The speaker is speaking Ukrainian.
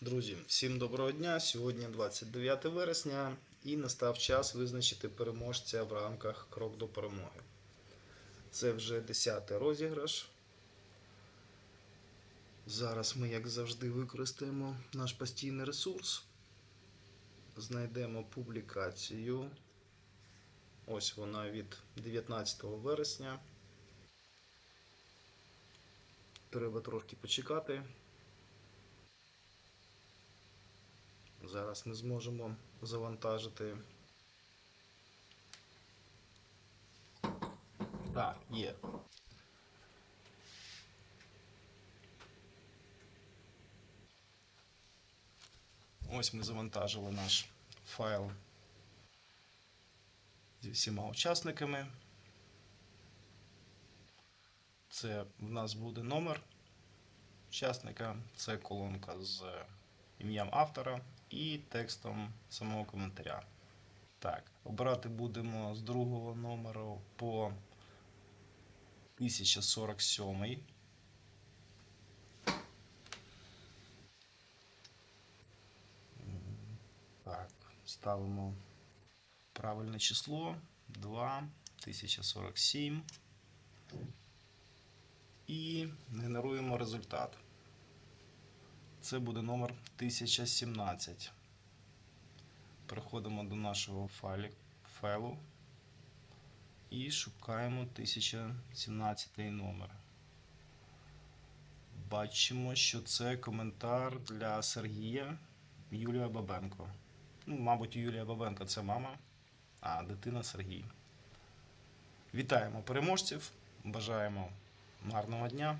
Друзі, всім доброго дня. Сьогодні 29 вересня і настав час визначити переможця в рамках Крок до перемоги. Це вже 10 розіграш. Зараз ми, як завжди, використаємо наш постійний ресурс. Знайдемо публікацію. Ось вона від 19 вересня. Треба трошки почекати. Зараз ми зможемо завантажити. Так, є. Ось ми завантажили наш файл зі всіма учасниками. Це в нас буде номер учасника, це колонка з ім'ям автора і текстом самого коментаря. Так, обирати будемо з другого номеру по 1047. Так, ставимо правильне число 2 1047 і генеруємо результат. Це буде номер 1017. Переходимо до нашого файлі, файлу і шукаємо 1017 номер. Бачимо, що це коментар для Сергія Юлія Бабенко. Ну, мабуть, Юлія Бабенко це мама, а дитина Сергій. Вітаємо переможців, бажаємо гарного дня.